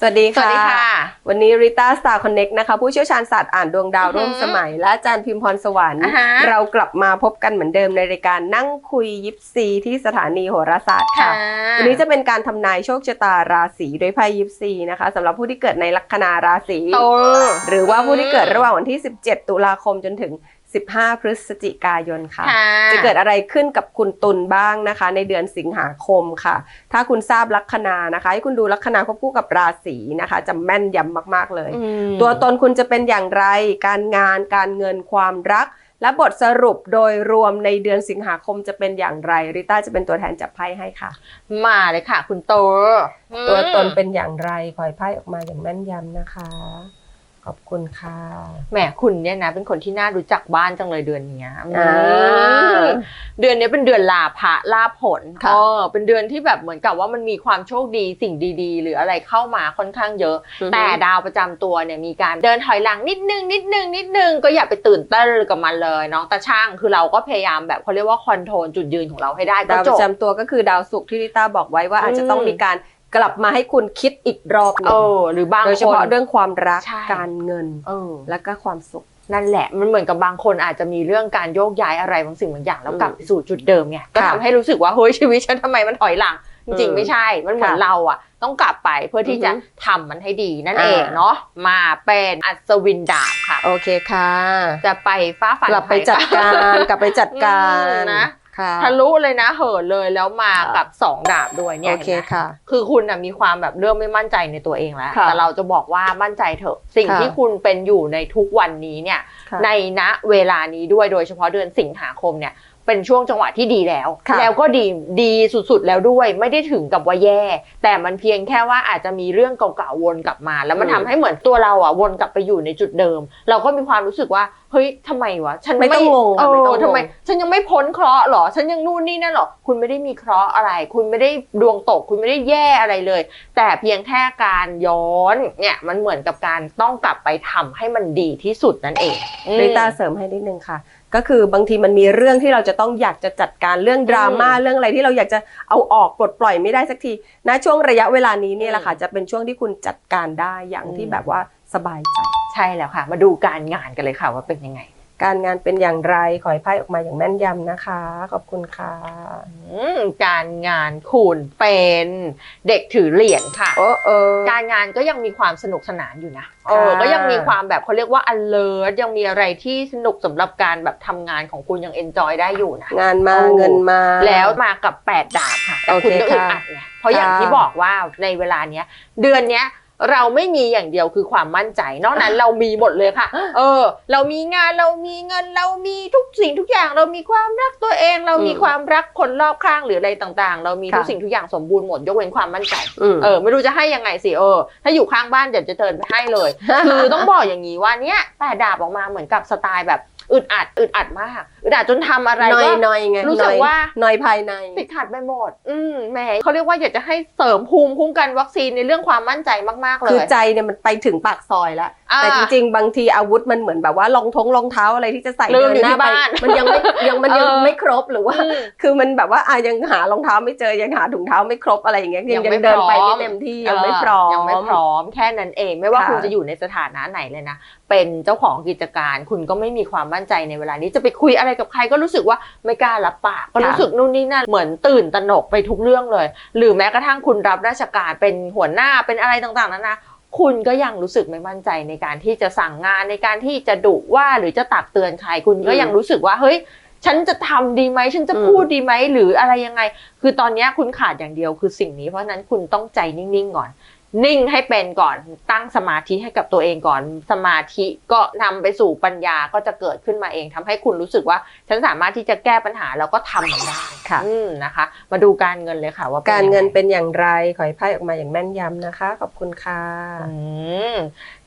สวัสดีสวัสค่ะดีค่ะ วันนี้ริต้าสตาร์คอนเน็กนะคะ ผู้เชี่ยวชาญศาสตร์อ่านดวงดาวอือหือร่วมสมัย และอาจารย์พิมพรสวรรค์อ่าฮะเรากลับมาพบกันเหมือนเดิมในรายการนั่งคุยยิปซีที่สถานีโหราศาสตร์ค่ะ วันนี้จะเป็นการทำนายโชคชะตาราศีด้วยไพ่ยิปซีนะคะสำหรับผู้ที่เกิดในลัคนาราศีโตหรือว่าผู้ที่เกิดระหว่างวันที่ 17 ตุลาคมจนถึง 15 พฤศจิกายนค่ะค่ะ จะเกิดอะไรขึ้นกับคุณตุลบ้างนะคะ ในเดือนสิงหาคมค่ะ ถ้าคุณทราบลัคนานะคะ ให้คุณดูลัคนาควบคู่กับราศีนะคะ จะแม่นยำมากๆเลยอืมตัวตนคุณจะเป็นอย่างไร การงาน การเงิน ความรัก และบทสรุปโดยรวมในเดือนสิงหาคมจะเป็นอย่างไร ริต้าจะเป็นตัวแทนจับไพ่ให้ค่ะ มาเลยค่ะ คุณโต ตัวตนอืมเป็นอย่างไรขอให้ไพ่ออกมาอย่างแม่นยำนะคะ ขอบคุณค่ะแหมคุณเนี่ยนะ เป็นคนที่น่ารู้จักบ้านจังเลยเดือนเนี้ยอ่าอืมเดือนนี้เป็นเดือนลาภะลาภผลค่ะ เออเป็นเดือนที่แบบเหมือนกับว่ามันมีความโชคดีสิ่งดี ๆ หรืออะไรเข้ามาค่อนข้างเยอะ แต่ดาวประจำตัวเนี่ยมีการเดินถอยหลังนิดนึงนิดนึงนิดนึงก็อย่าไปตื่นเต้นกับมันเลยน้องตาช่างคือเราก็พยายามแบบเขาเรียกว่าคอนโทรลจุดยืนของเราให้ได้ก็ดาวจประบจำตัวก็คือดาวศุกร์ที่ริต้าบอกไว้ว่าอาจจะต้องอืมมีการ กลับมาให้คุณคิดอีกรอบหนึเองอ หรือบางโดยเฉคนพาะเรื่องความรักใช่ การเงินเออ และก็ความสุข นั่นแหละมันเหมือนกับบางคนอาจจะมีเรื่องการโยกย้ายอะไรบางสิ่งบางอย่างแล้วกลับไปสู่จุดเดิมไงก็ทำให้รู้สึกว่าเฮ้ยชีวิตฉันทำไมมันถอยหลัง จริงอืมๆไม่ใช่ มันเหมือนค่ะเราอะต้องกลับไปเพื่อที่จะอือฮึทำมันให้ดีนั่นอ่าเองเนาะมาเป็นอัศวินดาบค่ะ โอเคค่ะ จะไปฟ้าฝันกลับไปจัดการ กลับไปจัดการอืมนะ ค่ะ ทะลุเลยนะเหินเลยแล้วมาค่ะกับสองดาบด้วยเนี่ยโอเคเห็นไหมค่ะ คือคุณน่ะมีความแบบเริ่มไม่มั่นใจในตัวเองแล้ว ค่ะแต่เราจะบอกว่ามั่นใจเถอะ สิ่งค่ะ ที่คุณเป็นอยู่ในทุกวันนี้เนี่ย ค่ะ ในณเวลานี้ด้วยโดยเฉพาะเดือนสิงหาคมเนี่ย เป็นช่วงจังหวะที่ดีแล้วค่ะแล้วก็ดีดีสุดๆแล้วด้วย ไม่ได้ถึงกับว่าแย่ แต่มันเพียงแค่ว่าอาจจะมีเรื่องเก่าๆวนกลับมา แล้วมันอืมทำให้เหมือนตัวเราอะวนกลับไปอยู่ในจุดเดิม เราก็มีความรู้สึกว่าเฮ้ยทำไมวะฉันไม่ต้องงงเออะไม่ต้ององทำไมงฉันยังไม่พ้นเคราะห์เหรอ ฉันยังนู่นนี่นั่นเหรอ คุณไม่ได้มีเคราะห์อะไร คุณไม่ได้ดวงตก คุณไม่ได้แย่อะไรเลย แต่เพียงแค่การย้อนเนี่ยมันเหมือนกับการต้องกลับไปทำให้มันดีที่สุดนั่นเองอืมริต้าเสริมให้นิดนึงค่ะ ก็คือบางทีมันมีเรื่องที่เราจะต้องอยากจะจัดการเรื่องดราม่าอืมเรื่องอะไรที่เราอยากจะเอาออกปลดปล่อยไม่ได้สักทีณช่วงระยะเวลานี้เนี่ยแหละค่ะอืมจะเป็นช่วงที่คุณจัดการได้อย่างที่อืมแบบว่าสบายใจ ใช่แล้วค่ะ มาดูการงานกันเลยค่ะว่าเป็นยังไง การงานเป็นอย่างไรขอให้ไพ่ออกมาอย่างแม่นยำนะคะ ขอบคุณค่ะอืมการงานคุณเป็นเด็กถือเหรียญค่ะ โอ้เออ การงานก็ยังมีความสนุกสนานอยู่นะเออค่ะก็ยังมีความแบบเขาเรียกว่า alert ยังมีอะไรที่สนุกสำหรับการแบบทำงานของคุณยัง enjoy ได้อยู่นะ งานมาโอ้ เงินมา แล้วมากับ 8 ดาบค่ะแต่คุณก็โอเคอึดค่ะอัดไงเพราะอย่างค่ะ ที่บอกว่าในเวลาเนี้ย เดือนเนี้ย เราไม่มีอย่างเดียวคือความมั่นใจ นอกนั้นเรามีหมดเลยค่ะ เออ เรามีงานเรามีเงินเรามีทุกสิ่งทุกอย่าง เรามีความรักตัวเอง เรามีอืมความรักคนรอบข้างหรืออะไรต่างๆ เรามีทุกค่ะสิ่งทุกอย่างสมบูรณ์หมดยกเว้นความมั่นใจอืมเออไม่รู้จะให้ยังไงสิเออ ถ้าอยู่ข้างบ้านเดี๋ยวจะเดินไปให้เลย คือต้องบอกอย่างนี้ว่าเนี้ยแต่ดาบออกมาเหมือนกับสไตล์แบบ อึดอัดอึดอัดมากอึดอัดจนทำอะไรหน่อยก็หน่อยไงรู้สึกหน่อยว่าหน่อยภายในติดขัดไปหมด อืมแหมเขาเรียกว่าอยากจะให้เสริมภูมิคุ้มกันวัคซีนในเรื่องความมั่นใจมากๆเลคือยใจเนี่ยมันไปถึงปากซอยแล้วอ่า แต่จริงๆ บางทีอาวุธมันเหมือนแบบว่ารองท้องรองเท้าอะไรที่จะใส่ลืเดิมนอยู่หน้าที่ไปบ้านมันยังไม่ยังมันยังเออไม่ครบหรือว่าอืมคือมันแบบว่าอะยังหารองเท้าไม่เจอยังหาถุงเท้าไม่ครบอะไรอย่างเงี้ยยัยังงไม่ยังเดินไปพร้อมไม่เต็มที่ยังไม่พร้อมยังไม่พร้อมแค่นั้นเอง ไม่ว่าค่ะคุณจะอยู่ในสถานะไหนเลยนะเป็นเจ้าของกิจการ คุณก็ไม่มีความมั่นใจในเวลานี้จะไปคุยอะไรกับใครก็รู้สึกว่าไม่กล้ารับปากก็รู้สึกนู่นนี่นั่นเหมือนตื่นตระหนกไปทุกเรื่องเลย หรือแม้กระทั่งคุณรับราชการเป็นหัวหน้าเป็นอะไรต่างๆนั้นนะ คุณก็ยังรู้สึกไม่มั่นใจในการที่จะสั่งงานในการที่จะดุว่าหรือจะตักเตือนใครคุณก็ยังรู้สึกว่าเฮ้ยฉันจะทำดีไหมฉันจะอืมพูดดีไหมหรืออะไรยังไง คือตอนเนี้ยคุณขาดอย่างเดียวคือสิ่งนี้เพราะฉะนั้นคุณต้องใจนิ่งๆก่อน นิ่งให้เป็นก่อนตั้งสมาธิให้กับตัวเองก่อน สมาธิก็นำไปสู่ปัญญาก็จะเกิดขึ้นมาเองทำให้คุณรู้สึกว่า ฉันสามารถที่จะแก้ปัญหาแล้วก็ทำมันได้ค่ะอืมนะคะ มาดูการเงินเลยค่ะ ว่าป็การเงินยังไเป็นอย่างไรขอให้ไพ่ออกมาอย่างแม่นยำนะคะ ขอบคุณค่ะอืม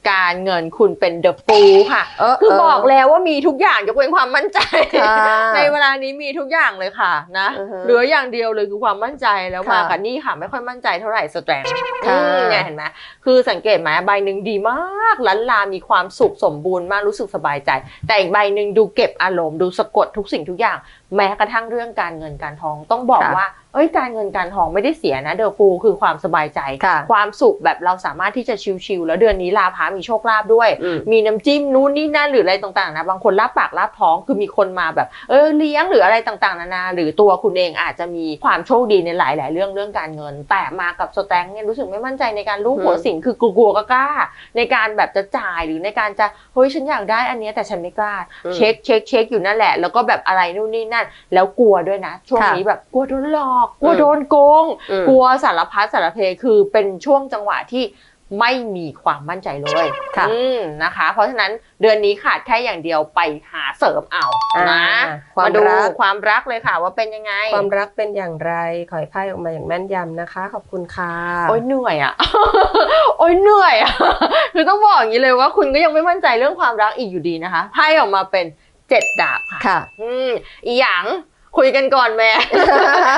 การเงินคุณเป็นเดอะฟูค่ะ เออคือบอกแล้วว่ามีทุกอย่างยกเว้นความมั่นใจ ค่ะในเวลานี้มีทุกอย่างเลยค่ะนะอือฮึเหลืออย่างเดียวเลยคือความมั่นใจแล้วค่ะมากับนี่ค่ะไม่ค่อยมั่นใจเท่าไหร่สแตรงค่ะ เนี่ยเห็นไหมคือสังเกตไหมใบหนึ่งดีมากล้านลามีความสุขสมบูรณ์มากรู้สึกสบายใจ แต่อีกใบหนึ่งดูเก็บอารมณ์ดูสะกดทุกสิ่งทุกอย่าง แม้กระทั่งเรื่องการเงินการทองต้องบอกค่ะ ว่า เอ้ยการเงินการทองไม่ได้เสียนะเดอฟูคือความสบายใจค่ะความสุขแบบเราสามารถที่จะชิลๆแล้วเดือนนี้ลาพามีโชคลาภด้วยอืมมีน้ำจิ้มนู้นนี่นั่นหรืออะไรต่างๆนะบางคนลาบปากลาบท้องคือมีคนมาแบบ เออเลี้ยงหรืออะไรต่างๆนานาหรือตัวคุณเองอาจจะมีความโชคดีในหลาย ๆ เรื่องเรื่องการเงิน แต่มากับสแตงค์เนี่ยรู้สึกไม่มั่นใจในการลูกหัวอืมสิงคือกลัวๆก็กล้า ในการแบบจะจ่ายหรือในการจะเฮ้ยฉันอยากได้อันเนี้ยแต่ฉันไม่กล้าเช็คเช็คเช็คอยู่นั่นแหละ แล้วก็แบบอะไรนู่นนี่นั่น แล้วกลัวด้วยนะ ช่วงค่ะนี้แบบกลัวโดนหลอกกลัวอืมโดนโกงอืมกลัวสารพัดสารเพคือเป็นช่วงจังหวะที่ไม่มีความมั่นใจเลยค่ะอืมนะคะ เพราะฉะนั้นเดือนนี้ขาดแค่อย่างเดียวไปหาเสริมเอาอ่านะความมาดูรักความรักเลยค่ะ ว่าเป็นยังไง ความรักเป็นอย่างไรขอให้ไพ่ออกมาอย่างแม่นยำนะคะ ขอบคุณค่ะโอ้ยเหนื่อยอะโอ้ยเหนื่อยอะคือต้องบอกอย่างนี้เลยว่าคุณก็ยังไม่มั่นใจเรื่องความรักอีกอยู่ดีนะคะไพ่ออกมาเป็นเจ็ดดาบค่ะค่ะอืมอีหยัง คุยกันก่อนแม่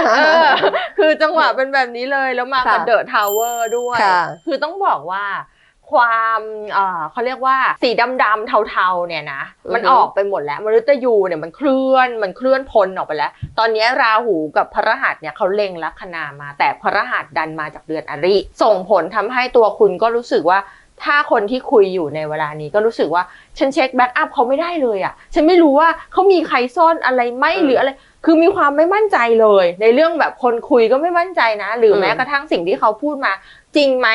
เออคือจังหวะเป็นแบบนี้เลยแล้วมากับค่ะเดอะทาวเวอร์ด้วยค่ะคือต้องบอกว่าความเอ่อเขาเรียกว่าสีดำๆเทาๆเนี่ยนะอือฮึมันออกไปหมดแล้วมฤตยูเนี่ยมันเคลื่อนมันเคลื่อนพ้นออกไปแล้ว ตอนนี้ราหูกับพระหัสเนี่ยเขาเล็งลัคนามา แต่พระหัสดันมาจากเดือนอริ ส่งผลทำให้ตัวคุณก็รู้สึกว่า ถ้าคนที่คุยอยู่ในเวลานี้ก็รู้สึกว่าฉันเช็คแบ็กอัพเขาไม่ได้เลยอะ่ะ ฉันไม่รู้ว่าเขามีใครซ่อนอะไรไหมอืมหรืออะไร คือมีความไม่มั่นใจเลย ในเรื่องแบบคนคุยก็ไม่มั่นใจนะ หรืออมแม้กระทั่งสิ่งที่เขาพูดมา จริงไหม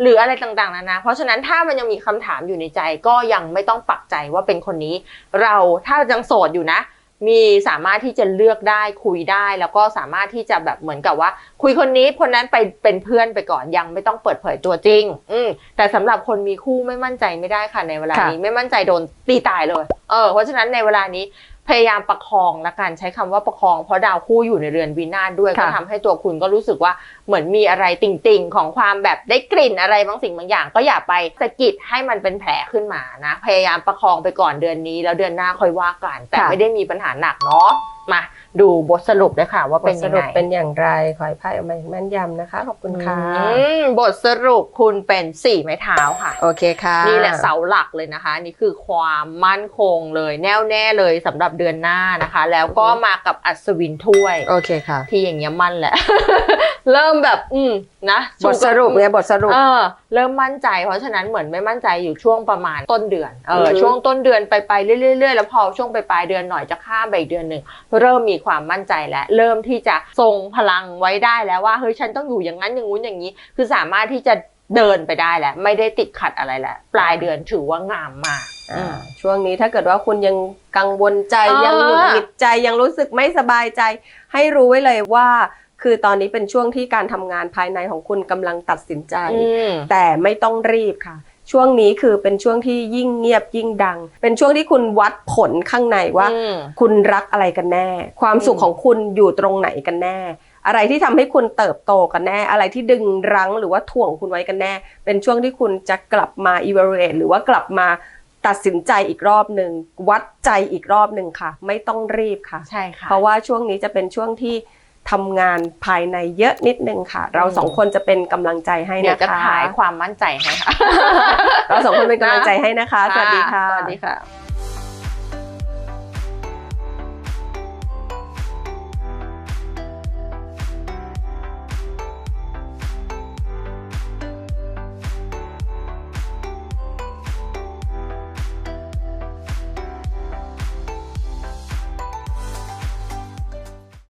หรืออะไรต่างๆนานาเพราะฉะนั้นถ้ามันยังมีคำถามอยู่ในใจก็ยังไม่ต้องปักใจว่าเป็นคนนี้ เราถ้ายังโสดอยู่นะ มีสามารถที่จะเลือกได้คุยได้ แล้วก็สามารถที่จะแบบเหมือนกับว่า คุยคนนี้คนนั้นไปเป็นเพื่อนไปก่อนยังไม่ต้องเปิดเผยตัวจริง อืแต่สำหรับคนมีคู่ไม่มั่นใจไม่ได้ค่ะในเวลานี้ไม่มั่นใจโดนตีตายเลย เออเพราะฉะนั้นในเวลานี้ พยายามประคองละกันใช้คำว่าประคองเพราะดาวคู่อยู่ในเรือนวินาศด้วยค่ะก็ทำให้ตัวคุณก็รู้สึกว่าเหมือนมีอะไรติ่งๆ ของความแบบได้กลิ่นอะไรบางสิ่งบางอย่าง ก็อย่าไปสะกิดให้มันเป็นแผลขึ้นมานะ พยายามประคองไปก่อนเดือนนี้ แล้วเดือนหน้าค่อยว่ากันแต่ค่ะไม่ได้มีปัญหาหนักเนาะมา ดูบทสรุปเลยค่ะ ว่าบเป็ทนสยังรุไงปเป็นอย่างไร ขอให้ไพ่ออกมาอย่างแม่นยำนะคะ ขอบคุณค่ะ อืมบทสรุปคุณเป็นสี่ไม้เท้าค่ะ โอเคค่ะนี่แหละเสาหลักเลยนะคะ นี่คือความมั่นคงเลยแน่วแน่เลยสำหรับเดือนหน้านะคะ แล้วก็มากับอัศวินถ้วย โอเคค่ะ ที่อย่างเงี้ยมั่นแหละ เริ่มแบบ อืมนะบทสรุปไงบทสรุป เออ เริ่มมั่นใจ เพราะฉะนั้นเหมือนไม่มั่นใจอยู่ช่วงประมาณต้นเดือน เออ อือฮึ ช่วงต้นเดือนไปไปเรื่อยๆแล้วพอช่วงไปปลายเดือนหน่อยจะข้ามไปอีกเดือนหนึ่งเริ่มมีความมั่นใจแล้วเริ่มที่จะทรงพลังไว้ได้แล้วว่าเฮ้ยฉันต้องอยู่อย่างนั้นอย่างงู้นอย่างนี้ คือสามารถที่จะเดินไปได้แล้วไม่ได้ติดขัดอะไรแล้วปลายเดือนถือว่างามมากอ่าช่วงนี้ถ้าเกิดว่าคุณยังกังวลใจเออยังหงุดหงิดใจยังรู้สึกไม่สบายใจ ให้รู้ไว้เลยว่า คือตอนนี้เป็นช่วงที่การทำงานภายในของคุณกำลังตัดสินใจอืมแต่ไม่ต้องรีบค่ะ ช่วงนี้คือเป็นช่วงที่ยิ่งเงียบยิ่งดัง เป็นช่วงที่คุณวัดผลข้างในว่าอืมคุณรักอะไรกันแน่ ความสุขอืมของคุณอยู่ตรงไหนกันแน่ อะไรที่ทำให้คุณเติบโตกันแน่ อะไรที่ดึงรั้งหรือว่าถ่วงคุณไว้กันแน่ เป็นช่วงที่คุณจะกลับมา evaluate หรือว่ากลับมาตัดสินใจอีกรอบหนึ่งวัดใจอีกรอบหนึ่งค่ะ ไม่ต้องรีบค่ะใช่ค่ะเพราะว่าช่วงนี้จะเป็นช่วงที่ ทำงานภายในเยอะนิดนึงค่ะ เราสองคนจะเป็นกำลังใจให้เดี๋ยวนะจะคะขายความมั่นใจให้ค่ะ เราสองคนเป็นกำลังใจให้นะคะ สวัสดีค่ะ สวัสดีค่ะ